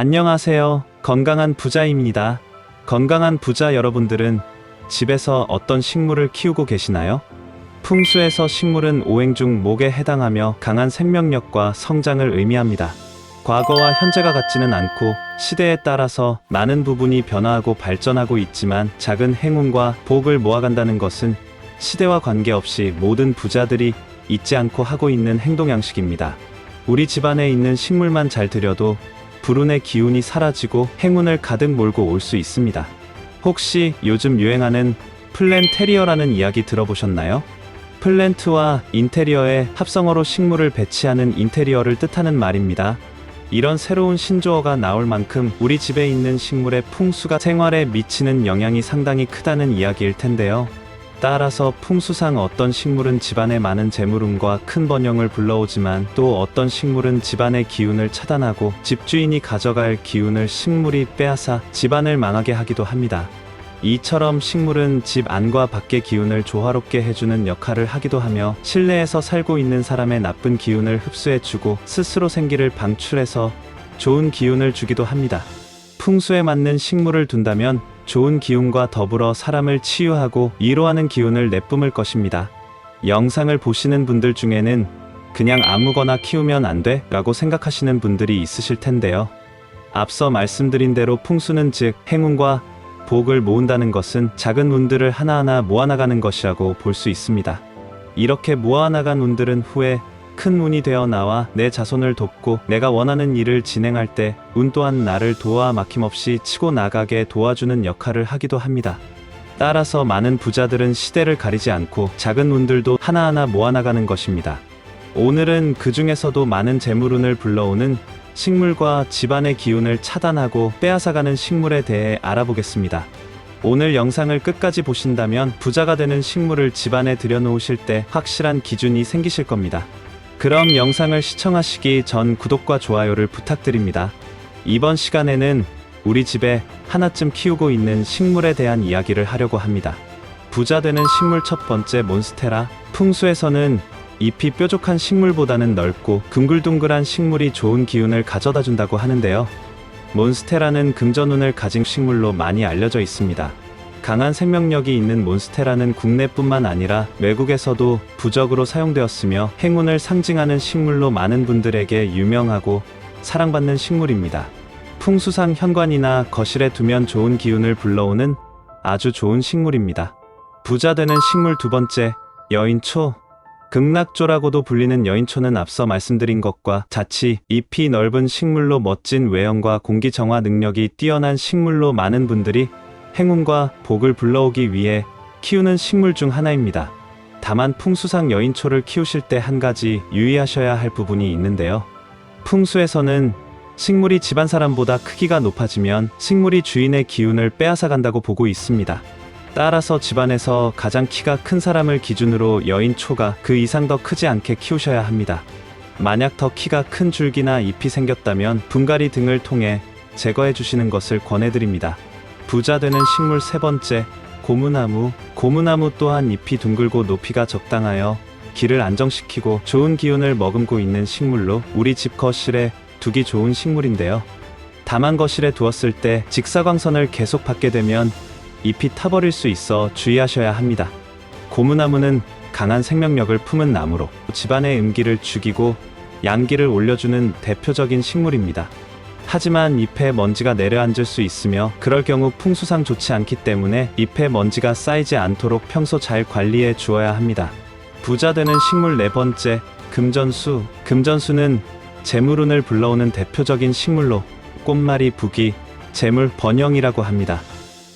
안녕하세요. 건강한 부자입니다. 건강한 부자 여러분들은 집에서 어떤 식물을 키우고 계시나요? 풍수에서 식물은 오행 중 목에 해당하며 강한 생명력과 성장을 의미합니다. 과거와 현재가 같지는 않고 시대에 따라서 많은 부분이 변화하고 발전하고 있지만 작은 행운과 복을 모아간다는 것은 시대와 관계없이 모든 부자들이 잊지 않고 하고 있는 행동 양식입니다. 우리 집안에 있는 식물만 잘 들여도 불운의 기운이 사라지고 행운을 가득 몰고 올 수 있습니다. 혹시 요즘 유행하는 플랜테리어라는 이야기 들어보셨나요? 플랜트와 인테리어의 합성어로 식물을 배치하는 인테리어를 뜻하는 말입니다. 이런 새로운 신조어가 나올 만큼 우리 집에 있는 식물의 풍수가 생활에 미치는 영향이 상당히 크다는 이야기일 텐데요. 따라서 풍수상 어떤 식물은 집안에 많은 재물운과 큰 번영을 불러오지만 또 어떤 식물은 집안의 기운을 차단하고 집주인이 가져갈 기운을 식물이 빼앗아 집안을 망하게 하기도 합니다. 이처럼 식물은 집 안과 밖의 기운을 조화롭게 해주는 역할을 하기도 하며 실내에서 살고 있는 사람의 나쁜 기운을 흡수해주고 스스로 생기를 방출해서 좋은 기운을 주기도 합니다. 풍수에 맞는 식물을 둔다면 좋은 기운과 더불어 사람을 치유하고 위로하는 기운을 내뿜을 것입니다. 영상을 보시는 분들 중에는 그냥 아무거나 키우면 안 돼? 라고 생각하시는 분들이 있으실 텐데요. 앞서 말씀드린 대로 풍수는 즉 행운과 복을 모은다는 것은 작은 운들을 하나하나 모아나가는 것이라고 볼 수 있습니다. 이렇게 모아나간 운들은 후에 큰 운이 되어 나와 내 자손을 돕고 내가 원하는 일을 진행할 때 운 또한 나를 도와 막힘없이 치고 나가게 도와주는 역할을 하기도 합니다. 따라서 많은 부자들은 시대를 가리지 않고 작은 운들도 하나하나 모아나가는 것입니다. 오늘은 그 중에서도 많은 재물운을 불러오는 식물과 집안의 기운을 차단하고 빼앗아가는 식물에 대해 알아보겠습니다. 오늘 영상을 끝까지 보신다면 부자가 되는 식물을 집안에 들여놓으실 때 확실한 기준이 생기실 겁니다. 그럼 영상을 시청하시기 전 구독과 좋아요를 부탁드립니다. 이번 시간에는 우리 집에 하나쯤 키우고 있는 식물에 대한 이야기를 하려고 합니다. 부자 되는 식물 첫 번째 몬스테라. 풍수에서는 잎이 뾰족한 식물보다는 넓고 둥글둥글한 식물이 좋은 기운을 가져다 준다고 하는데요. 몬스테라는 금전운을 가진 식물로 많이 알려져 있습니다. 강한 생명력이 있는 몬스테라는 국내뿐만 아니라 외국에서도 부적으로 사용되었으며 행운을 상징하는 식물로 많은 분들에게 유명하고 사랑받는 식물입니다. 풍수상 현관이나 거실에 두면 좋은 기운을 불러오는 아주 좋은 식물입니다. 부자 되는 식물 두 번째, 여인초. 극락조라고도 불리는 여인초는 앞서 말씀드린 것과 자치 잎이 넓은 식물로 멋진 외형과 공기 정화 능력이 뛰어난 식물로 많은 분들이 행운과 복을 불러오기 위해 키우는 식물 중 하나입니다. 다만 풍수상 여인초를 키우실 때 한 가지 유의하셔야 할 부분이 있는데요. 풍수에서는 식물이 집안 사람보다 크기가 높아지면 식물이 주인의 기운을 빼앗아 간다고 보고 있습니다. 따라서 집안에서 가장 키가 큰 사람을 기준으로 여인초가 그 이상 더 크지 않게 키우셔야 합니다. 만약 더 키가 큰 줄기나 잎이 생겼다면 분갈이 등을 통해 제거해 주시는 것을 권해드립니다. 부자 되는 식물 세 번째, 고무나무. 고무나무 또한 잎이 둥글고 높이가 적당하여 길을 안정시키고 좋은 기운을 머금고 있는 식물로 우리 집 거실에 두기 좋은 식물인데요. 다만 거실에 두었을 때 직사광선을 계속 받게 되면 잎이 타버릴 수 있어 주의하셔야 합니다. 고무나무는 강한 생명력을 품은 나무로 집안의 음기를 죽이고 양기를 올려주는 대표적인 식물입니다. 하지만 잎에 먼지가 내려앉을 수 있으며 그럴 경우 풍수상 좋지 않기 때문에 잎에 먼지가 쌓이지 않도록 평소 잘 관리해 주어야 합니다. 부자 되는 식물 네 번째, 금전수. 금전수는 재물운을 불러오는 대표적인 식물로 꽃말이 북이 재물 번영이라고 합니다.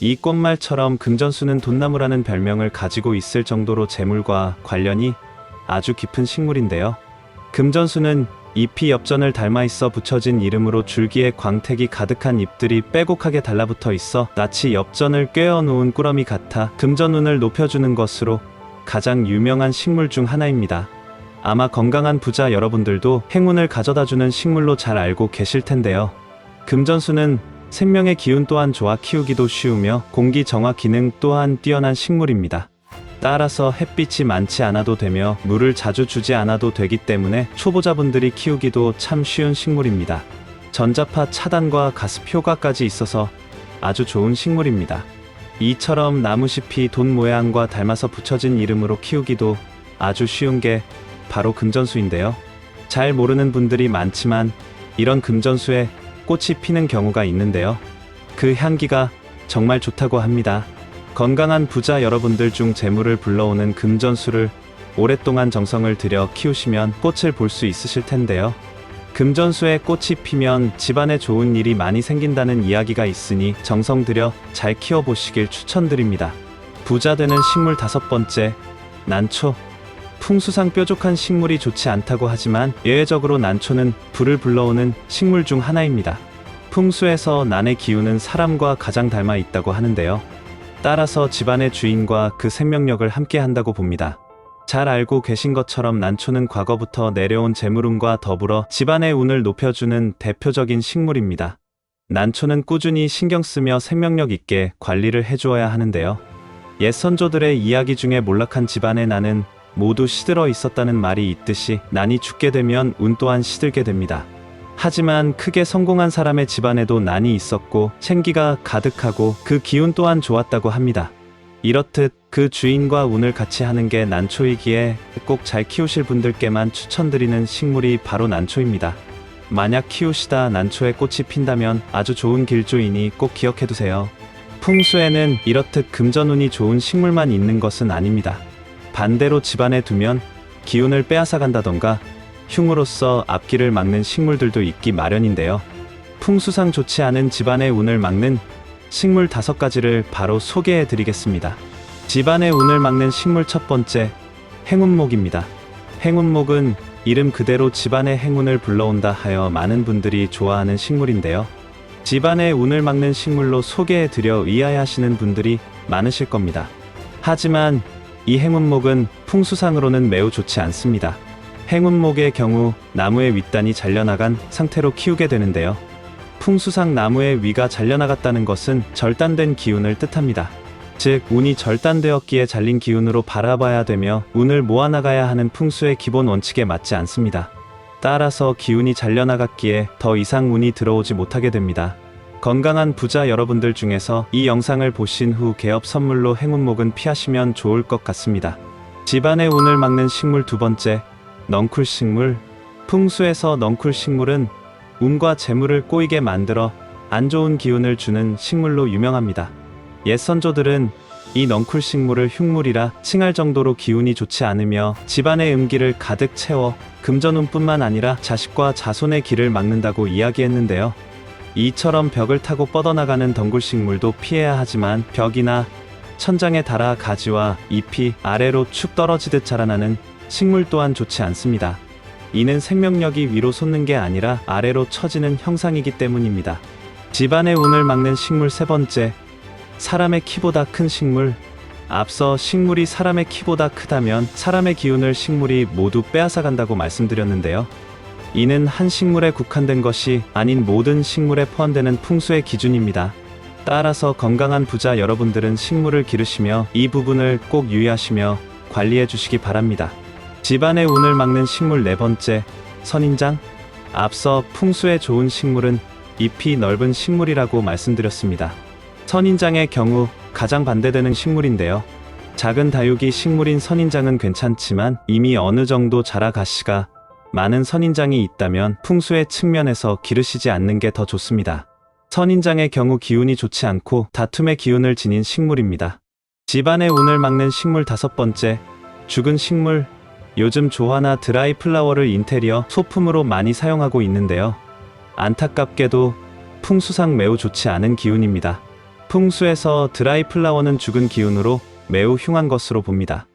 이 꽃말처럼 금전수는 돈나무라는 별명을 가지고 있을 정도로 재물과 관련이 아주 깊은 식물인데요. 금전수는 잎이 엽전을 닮아 있어 붙여진 이름으로 줄기에 광택이 가득한 잎들이 빼곡하게 달라붙어 있어 낯이 엽전을 꿰어 놓은 꾸러미 같아 금전운을 높여주는 것으로 가장 유명한 식물 중 하나입니다. 아마 건강한 부자 여러분들도 행운을 가져다주는 식물로 잘 알고 계실 텐데요. 금전수는 생명의 기운 또한 좋아 키우기도 쉬우며 공기 정화 기능 또한 뛰어난 식물입니다. 따라서 햇빛이 많지 않아도 되며 물을 자주 주지 않아도 되기 때문에 초보자분들이 키우기도 참 쉬운 식물입니다. 전자파 차단과 가습 효과까지 있어서 아주 좋은 식물입니다. 이처럼 나무잎이 돈 모양과 닮아서 붙여진 이름으로 키우기도 아주 쉬운 게 바로 금전수인데요. 잘 모르는 분들이 많지만 이런 금전수에 꽃이 피는 경우가 있는데요. 그 향기가 정말 좋다고 합니다. 건강한 부자 여러분들 중 재물을 불러오는 금전수를 오랫동안 정성을 들여 키우시면 꽃을 볼 수 있으실 텐데요. 금전수에 꽃이 피면 집안에 좋은 일이 많이 생긴다는 이야기가 있으니 정성 들여 잘 키워보시길 추천드립니다. 부자 되는 식물 다섯 번째, 난초. 풍수상 뾰족한 식물이 좋지 않다고 하지만 예외적으로 난초는 불을 불러오는 식물 중 하나입니다. 풍수에서 난의 기운은 사람과 가장 닮아 있다고 하는데요. 따라서 집안의 주인과 그 생명력을 함께 한다고 봅니다. 잘 알고 계신 것처럼 난초는 과거부터 내려온 재물운과 더불어 집안의 운을 높여주는 대표적인 식물입니다. 난초는 꾸준히 신경 쓰며 생명력 있게 관리를 해주어야 하는데요. 옛 선조들의 이야기 중에 몰락한 집안의 난은 모두 시들어 있었다는 말이 있듯이 난이 죽게 되면 운 또한 시들게 됩니다. 하지만 크게 성공한 사람의 집안에도 난이 있었고 생기가 가득하고 그 기운 또한 좋았다고 합니다. 이렇듯 그 주인과 운을 같이 하는 게 난초이기에 꼭 잘 키우실 분들께만 추천드리는 식물이 바로 난초입니다. 만약 키우시다 난초에 꽃이 핀다면 아주 좋은 길조이니 꼭 기억해 두세요. 풍수에는 이렇듯 금전운이 좋은 식물만 있는 것은 아닙니다. 반대로 집안에 두면 기운을 빼앗아 간다던가 흉으로써 앞길을 막는 식물들도 있기 마련인데요. 풍수상 좋지 않은 집안의 운을 막는 식물 다섯 가지를 바로 소개해 드리겠습니다. 집안의 운을 막는 식물 첫 번째, 행운목입니다. 행운목은 이름 그대로 집안의 행운을 불러온다 하여 많은 분들이 좋아하는 식물인데요. 집안의 운을 막는 식물로 소개해 드려 의아해하시는 분들이 많으실 겁니다. 하지만 이 행운목은 풍수상으로는 매우 좋지 않습니다. 행운목의 경우 나무의 윗단이 잘려나간 상태로 키우게 되는데요. 풍수상 나무의 위가 잘려나갔다는 것은 절단된 기운을 뜻합니다. 즉, 운이 절단되었기에 잘린 기운으로 바라봐야 되며 운을 모아나가야 하는 풍수의 기본 원칙에 맞지 않습니다. 따라서 기운이 잘려나갔기에 더 이상 운이 들어오지 못하게 됩니다. 건강한 부자 여러분들 중에서 이 영상을 보신 후 개업 선물로 행운목은 피하시면 좋을 것 같습니다. 집안의 운을 막는 식물 두 번째, 넝쿨 식물. 풍수에서 넝쿨 식물은 운과 재물을 꼬이게 만들어 안 좋은 기운을 주는 식물로 유명합니다. 옛 선조들은 이 넝쿨 식물을 흉물이라 칭할 정도로 기운이 좋지 않으며 집안의 음기를 가득 채워 금전운뿐만 아니라 자식과 자손의 길을 막는다고 이야기했는데요. 이처럼 벽을 타고 뻗어나가는 덩굴 식물도 피해야 하지만 벽이나 천장에 달아 가지와 잎이 아래로 축 떨어지듯 자라나는 식물 또한 좋지 않습니다. 이는 생명력이 위로 솟는 게 아니라 아래로 처지는 형상이기 때문입니다. 집안의 운을 막는 식물 세 번째, 사람의 키보다 큰 식물. 앞서 식물이 사람의 키보다 크다면 사람의 기운을 식물이 모두 빼앗아 간다고 말씀드렸는데요. 이는 한 식물에 국한된 것이 아닌 모든 식물에 포함되는 풍수의 기준입니다. 따라서 건강한 부자 여러분들은 식물을 기르시며 이 부분을 꼭 유의하시며 관리해 주시기 바랍니다. 집안의 운을 막는 식물 네 번째, 선인장. 앞서 풍수에 좋은 식물은 잎이 넓은 식물이라고 말씀드렸습니다. 선인장의 경우 가장 반대되는 식물인데요. 작은 다육이 식물인 선인장은 괜찮지만 이미 어느 정도 자라가시가 많은 선인장이 있다면 풍수의 측면에서 기르시지 않는 게 더 좋습니다. 선인장의 경우 기운이 좋지 않고 다툼의 기운을 지닌 식물입니다. 집안의 운을 막는 식물 다섯 번째, 죽은 식물. 요즘 조화나 드라이 플라워를 인테리어 소품으로 많이 사용하고 있는데요. 안타깝게도 풍수상 매우 좋지 않은 기운입니다. 풍수에서 드라이 플라워는 죽은 기운으로 매우 흉한 것으로 봅니다.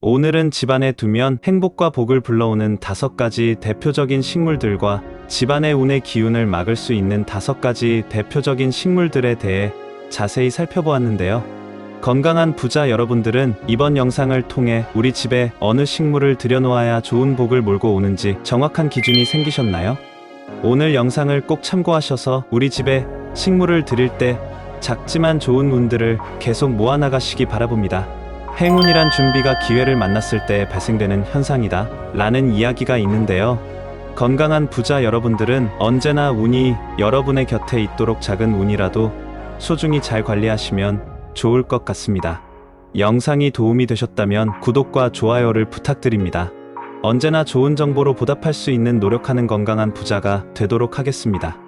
오늘은 집안에 두면 행복과 복을 불러오는 다섯 가지 대표적인 식물들과 집안의 운의 기운을 막을 수 있는 다섯 가지 대표적인 식물들에 대해 자세히 살펴보았는데요. 건강한 부자 여러분들은 이번 영상을 통해 우리 집에 어느 식물을 들여놓아야 좋은 복을 몰고 오는지 정확한 기준이 생기셨나요? 오늘 영상을 꼭 참고하셔서 우리 집에 식물을 들일 때 작지만 좋은 운들을 계속 모아나가시기 바라봅니다. 행운이란 준비가 기회를 만났을 때 발생되는 현상이다. 라는 이야기가 있는데요. 건강한 부자 여러분들은 언제나 운이 여러분의 곁에 있도록 작은 운이라도 소중히 잘 관리하시면 좋을 것 같습니다. 영상이 도움이 되셨다면 구독과 좋아요를 부탁드립니다. 언제나 좋은 정보로 보답할 수 있는 노력하는 건강한 부자가 되도록 하겠습니다.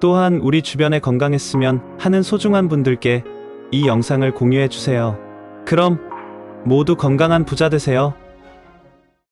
또한 우리 주변에 건강했으면 하는 소중한 분들께 이 영상을 공유해 주세요. 그럼 모두 건강한 부자 되세요.